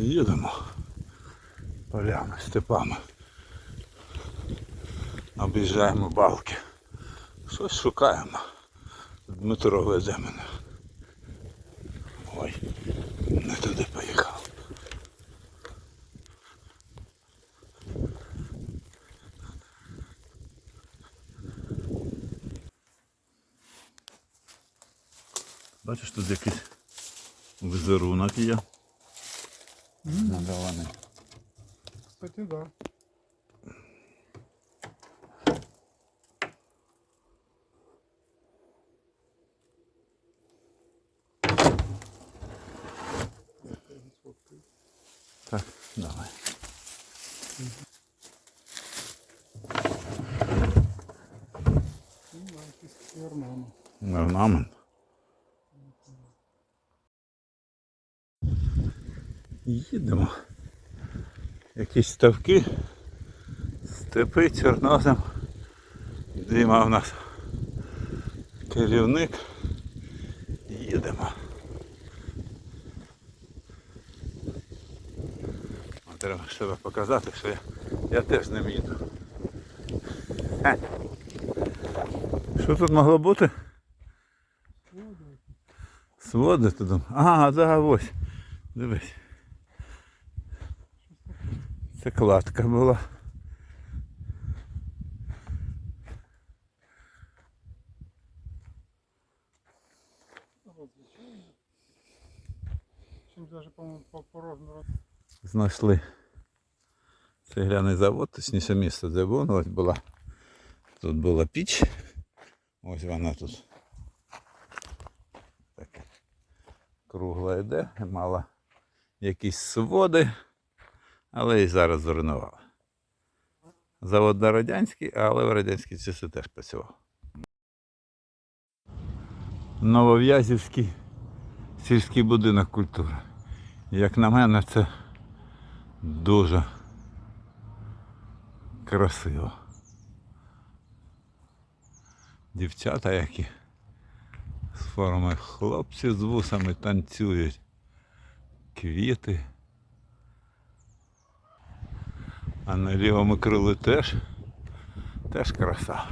Їдемо полями, степами. Об'їжджаємо балки. Щось шукаємо. Дмитро веде мене. Ой, не туди поїхав. Бачиш, тут якийсь візерунок є. Надаваний. Кстати, да. Так, давай. Ну, да, Їдемо. Якісь ставки, степи, чорнозем. Діма у нас керівник. Їдемо. Треба себе показати, що я, я теж ним їду. Що тут могло бути? Своди туди. Ага, да, ось. Дивись. Це кладка була. Чим даже, по-моєму, по, розміру. Знайшли цегляний завод, точніше місце, де був. Ну, Ось була. Тут була піч. Ось вона тут. Так. Кругла йде, мала якісь своди, але і зараз зруйнувала. Завод на радянський, але в радянські часи теж працював. Новов'язівський сільський будинок культури. Як на мене, це дуже красиво. Дівчата, які з форми хлопці з вусами танцюють. Квіти. А на лівому крилу теж, теж краса.